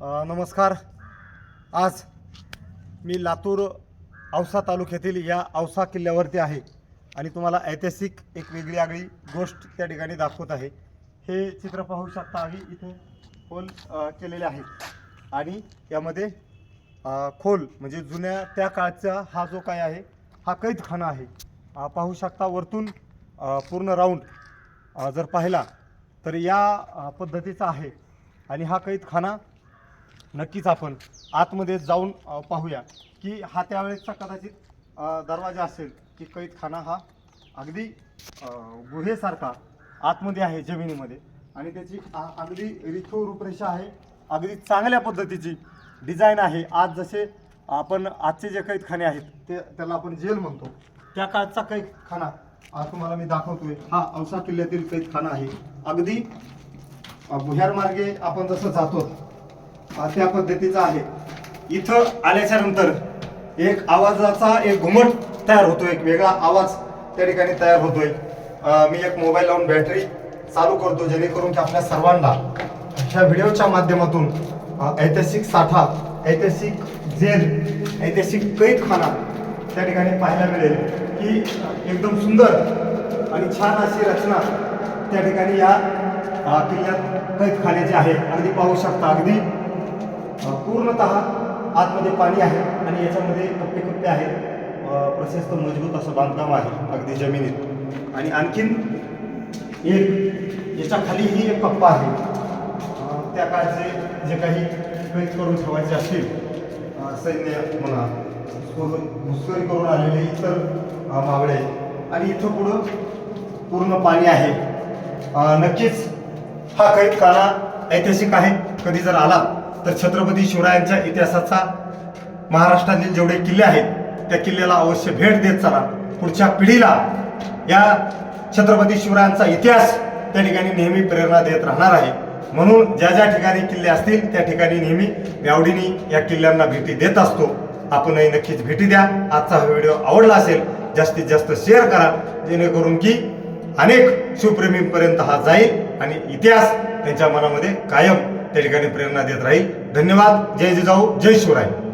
नमस्कार. आज मी लातूर औसा तालुक्यातील या औसा किल्ल्यावरती आहे आणि तुम्हाला ऐतिहासिक एक वेगळी आगळी गोष्ट त्या ठिकाणी दाखवत आहे. हे चित्र पाहू शकता आम्ही इथे खोल केलेले आहे. आणि यामध्ये खोल म्हणजे जुन्या त्या काळचा हा जो काय आहे हा कैदखाना आहे. पाहू शकता वरतून पूर्ण राऊंड जर पाहिला तर या पद्धतीचा आहे. आणि हा कैदखाना नक्कीच आपण आतमध्ये जाऊन अ, पाहूया की हा त्यावेळेसचा कदाचित अ, दरवाजा असेल की कैदखाना हा अगदी अ, गुहेसारखा आतमध्ये आहे जमिनीमध्ये. आणि त्याची आ- अगदी रिखीव रूपरेषा आहे अगदी चांगल्या पद्धतीची डिझाईन आहे. आज जसे आपण आजचे जे कैदखाने आहेत ते त्याला आपण जेल म्हणतो. त्या काळचा कैदखाना आज तुम्हाला मी दाखवतोय. हा औसा किल्ल्यातील कैदखाना आहे. अगदी अ, भुयार मार्गे आपण जसं जातो त्या पद्धतीचा आहे. इथं आल्याच्यानंतर एक आवाजाचा एक घुमट तयार होतो एक वेगळा आवाज त्या ठिकाणी तयार होतोय. मी एक मोबाईल लावून बॅटरी चालू करतो जेणेकरून की आपल्या सर्वांना ह्या व्हिडिओच्या माध्यमातून ऐतिहासिक साठा ऐतिहासिक जेल ऐतिहासिक कैदखाना त्या ठिकाणी पाहायला मिळेल की एकदम सुंदर आणि छान अशी रचना त्या ठिकाणी या किल्ल्यात कैदखान्याचे आहे. अगदी पाहू शकता अगदी पूर्णतः आतमध्ये पाणी आहे आणि याच्यामध्ये कप्पे कप्पे आहेत. अ, प्रशस्त मजबूत असं बांधकाम आहे अगदी जमिनीत. आणि आणखीन एक याच्या खाली ही एक कप्पा आहे. त्या काळचे जे काही कैद करून ठेवायचे असतील सैन्य म्हणा स्व- घुसखोरी करून आलेले इतर मावळे आणि इथं पुढं पूर्ण पाणी आहे. नक्कीच हा कैदखाना ऐतिहासिक आहे. कधी जर आला तर छत्रपती शिवरायांच्या इतिहासाचा महाराष्ट्रातील जेवढे किल्ले आहेत त्या किल्ल्याला अवश्य भेट देत चला. पुढच्या पिढीला या छत्रपती शिवरायांचा इतिहास त्या ठिकाणी नेहमी प्रेरणा देत राहणार आहे. म्हणून ज्या ज्या ठिकाणी किल्ले असतील त्या ठिकाणी नेहमी व्यावडीनी या किल्ल्यांना भेटी देत असतो. आपणही नक्कीच भेटी द्या. आजचा हा व्हिडिओ आवडला असेल जास्तीत जास्त शेअर करा जेणेकरून की अनेक शिवप्रेमींपर्यंत हा जाईल आणि इतिहास त्यांच्या मनामध्ये कायम त्या ठिकाणी प्रेरणा देत राहील. धन्यवाद. जय जिजाऊ. जय शिवराय.